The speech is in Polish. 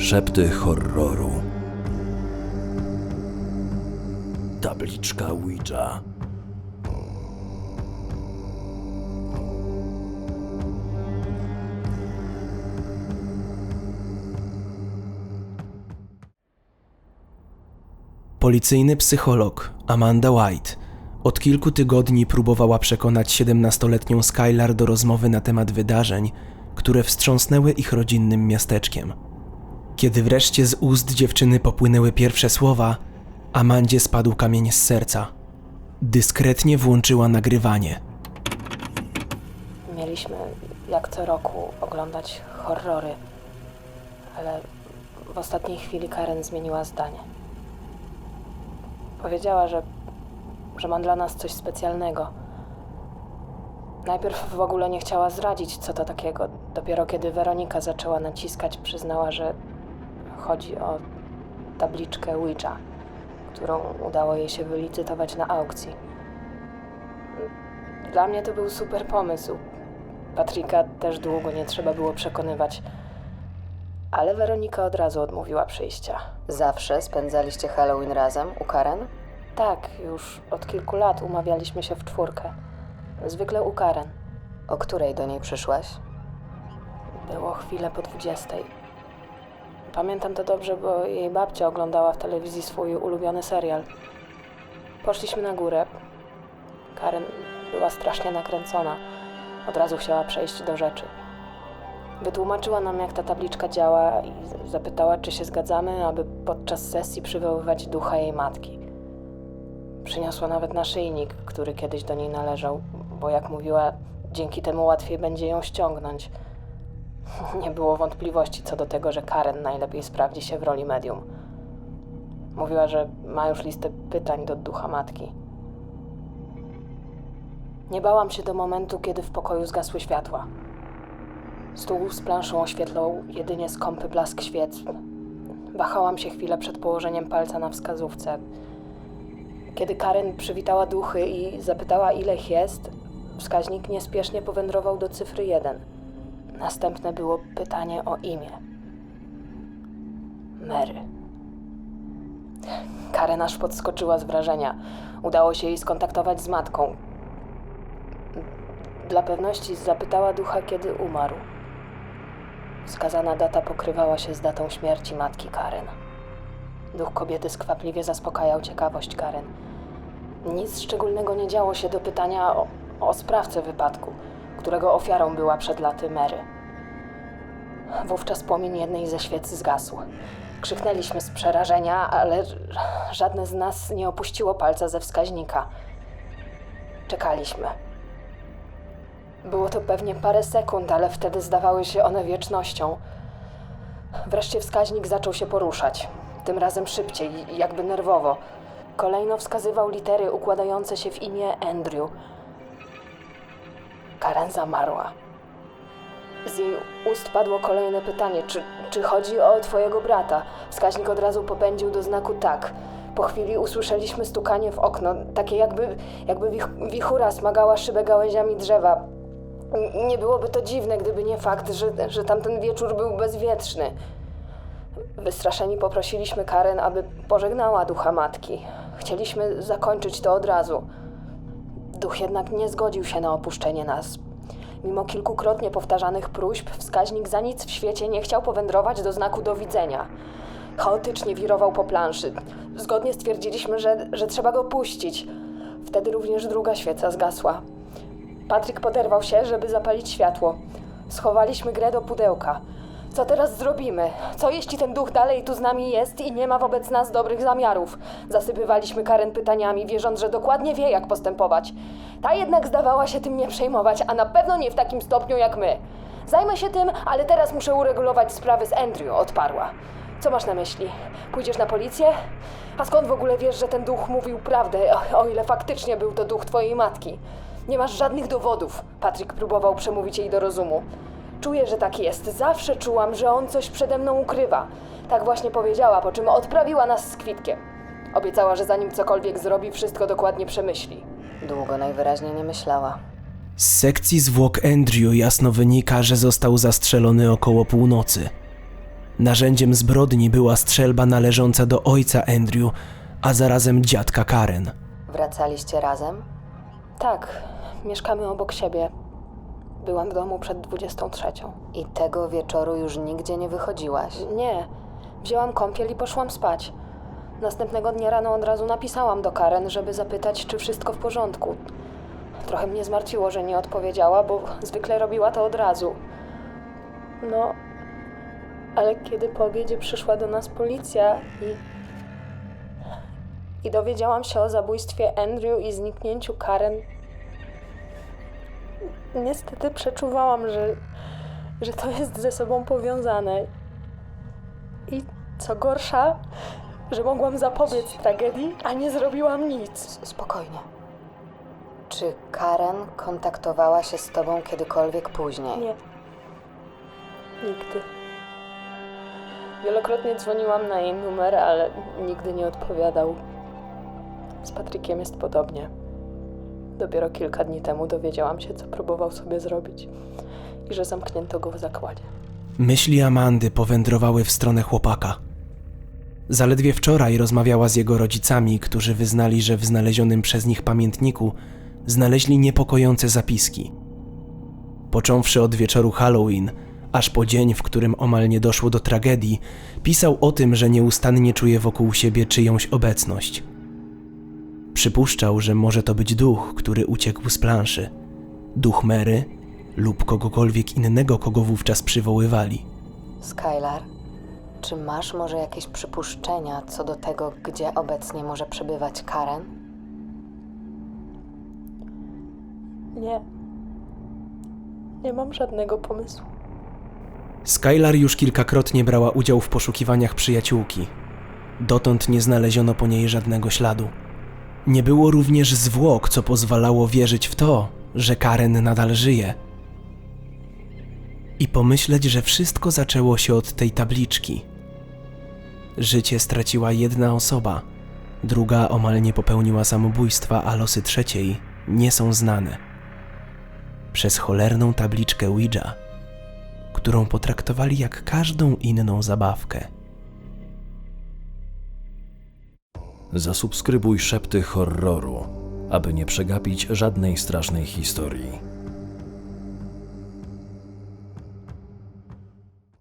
Szepty horroru. Tabliczka Ouija. Policyjny psycholog Amanda White od kilku tygodni próbowała przekonać 17-letnią Skylar do rozmowy na temat wydarzeń, które wstrząsnęły ich rodzinnym miasteczkiem. Kiedy wreszcie z ust dziewczyny popłynęły pierwsze słowa, Amandzie spadł kamień z serca. Dyskretnie włączyła nagrywanie. Mieliśmy, jak co roku, oglądać horrory, ale w ostatniej chwili Karen zmieniła zdanie. Powiedziała, że, że ma dla nas coś specjalnego. Najpierw w ogóle nie chciała zdradzić, co to takiego. Dopiero kiedy Weronika zaczęła naciskać, przyznała, że chodzi o tabliczkę Ouija, którą udało jej się wylicytować na aukcji. Dla mnie to był super pomysł. Patryka też długo nie trzeba było przekonywać. Ale Weronika od razu odmówiła przyjścia. Zawsze spędzaliście Halloween razem u Karen? Tak, już od kilku lat umawialiśmy się w czwórkę. Zwykle u Karen. O której do niej przyszłaś? Było chwilę po dwudziestej. Pamiętam to dobrze, bo jej babcia oglądała w telewizji swój ulubiony serial. Poszliśmy na górę. Karen była strasznie nakręcona. Od razu chciała przejść do rzeczy. Wytłumaczyła nam, jak ta tabliczka działa i zapytała, czy się zgadzamy, aby podczas sesji przywoływać ducha jej matki. Przyniosła nawet naszyjnik, który kiedyś do niej należał, bo jak mówiła, dzięki temu łatwiej będzie ją ściągnąć. Nie było wątpliwości co do tego, że Karen najlepiej sprawdzi się w roli medium. Mówiła, że ma już listę pytań do ducha matki. Nie bałam się do momentu, kiedy w pokoju zgasły światła. Stół z planszą oświetlał jedynie skąpy blask świec. Wahałam się chwilę przed położeniem palca na wskazówce. Kiedy Karen przywitała duchy i zapytała, ile ich jest, wskaźnik niespiesznie powędrował do cyfry 1. Następne było pytanie o imię. Mary. Karen aż podskoczyła z wrażenia. Udało się jej skontaktować z matką. Dla pewności zapytała ducha, kiedy umarł. Wskazana data pokrywała się z datą śmierci matki Karen. Duch kobiety skwapliwie zaspokajał ciekawość Karen. Nic szczególnego nie działo się do pytania o, o sprawcę wypadku, którego ofiarą była przed laty Mary. Wówczas płomień jednej ze świec zgasł. Krzyknęliśmy z przerażenia, ale żadne z nas nie opuściło palca ze wskaźnika. Czekaliśmy. Było to pewnie parę sekund, ale wtedy zdawały się one wiecznością. Wreszcie wskaźnik zaczął się poruszać. Tym razem szybciej, jakby nerwowo. Kolejno wskazywał litery układające się w imię Andrew. Karen zamarła. Z jej ust padło kolejne pytanie: czy, czy chodzi o twojego brata? Wskaźnik od razu popędził do znaku tak. Po chwili usłyszeliśmy stukanie w okno, takie jakby, jakby wich, wichura smagała szybę gałęziami drzewa. Nie byłoby to dziwne, gdyby nie fakt, że, że tamten wieczór był bezwietrzny. Wystraszeni poprosiliśmy Karen, aby pożegnała ducha matki. Chcieliśmy zakończyć to od razu. Duch jednak nie zgodził się na opuszczenie nas. Mimo kilkukrotnie powtarzanych próśb, wskaźnik za nic w świecie nie chciał powędrować do znaku do widzenia. Chaotycznie wirował po planszy. Zgodnie stwierdziliśmy, że, że trzeba go puścić. Wtedy również druga świeca zgasła. Patryk poderwał się, żeby zapalić światło. Schowaliśmy grę do pudełka. Co teraz zrobimy? Co jeśli ten duch dalej tu z nami jest i nie ma wobec nas dobrych zamiarów? Zasypywaliśmy Karen pytaniami, wierząc, że dokładnie wie, jak postępować. Ta jednak zdawała się tym nie przejmować, a na pewno nie w takim stopniu jak my. Zajmę się tym, ale teraz muszę uregulować sprawy z Andrew, odparła. Co masz na myśli? Pójdziesz na policję? A skąd w ogóle wiesz, że ten duch mówił prawdę, o, o ile faktycznie był to duch twojej matki? Nie masz żadnych dowodów. Patryk próbował przemówić jej do rozumu. Czuję, że tak jest. Zawsze czułam, że on coś przede mną ukrywa. Tak właśnie powiedziała, po czym odprawiła nas z kwitkiem. Obiecała, że zanim cokolwiek zrobi, wszystko dokładnie przemyśli. Długo najwyraźniej nie myślała. Z sekcji zwłok Andrew jasno wynika, że został zastrzelony około północy. Narzędziem zbrodni była strzelba należąca do ojca Andrew, a zarazem dziadka Karen. Wracaliście razem? Tak, mieszkamy obok siebie. Byłam w domu przed 23. I tego wieczoru już nigdzie nie wychodziłaś. Nie, wzięłam kąpiel i poszłam spać. Następnego dnia rano od razu napisałam do Karen, żeby zapytać, czy wszystko w porządku. Trochę mnie zmartwiło, że nie odpowiedziała, bo zwykle robiła to od razu. No, ale kiedy po obiedzie przyszła do nas policja i. i dowiedziałam się o zabójstwie Andrew i zniknięciu Karen. Niestety przeczuwałam, że, że to jest ze sobą powiązane. I co gorsza, że mogłam zapobiec tragedii, a nie zrobiłam nic. Spokojnie. Czy Karen kontaktowała się z tobą kiedykolwiek później? Nie. Nigdy. Wielokrotnie dzwoniłam na jej numer, ale nigdy nie odpowiadał. Z Patrykiem jest podobnie. Dopiero kilka dni temu dowiedziałam się, co próbował sobie zrobić i że zamknięto go w zakładzie. Myśli Amandy powędrowały w stronę chłopaka. Zaledwie wczoraj rozmawiała z jego rodzicami, którzy wyznali, że w znalezionym przez nich pamiętniku znaleźli niepokojące zapiski. Począwszy od wieczoru Halloween, aż po dzień, w którym omal nie doszło do tragedii, pisał o tym, że nieustannie czuje wokół siebie czyjąś obecność. Przypuszczał, że może to być duch, który uciekł z planszy. Duch Mary lub kogokolwiek innego, kogo wówczas przywoływali. Skylar, czy masz może jakieś przypuszczenia co do tego, gdzie obecnie może przebywać Karen? Nie. Nie mam żadnego pomysłu. Skylar już kilkakrotnie brała udział w poszukiwaniach przyjaciółki. Dotąd nie znaleziono po niej żadnego śladu. Nie było również zwłok, co pozwalało wierzyć w to, że Karen nadal żyje. I pomyśleć, że wszystko zaczęło się od tej tabliczki. Życie straciła jedna osoba, druga omal nie popełniła samobójstwa, a losy trzeciej nie są znane. Przez cholerną tabliczkę Ouija którą potraktowali jak każdą inną zabawkę. Zasubskrybuj szepty horroru, aby nie przegapić żadnej strasznej historii.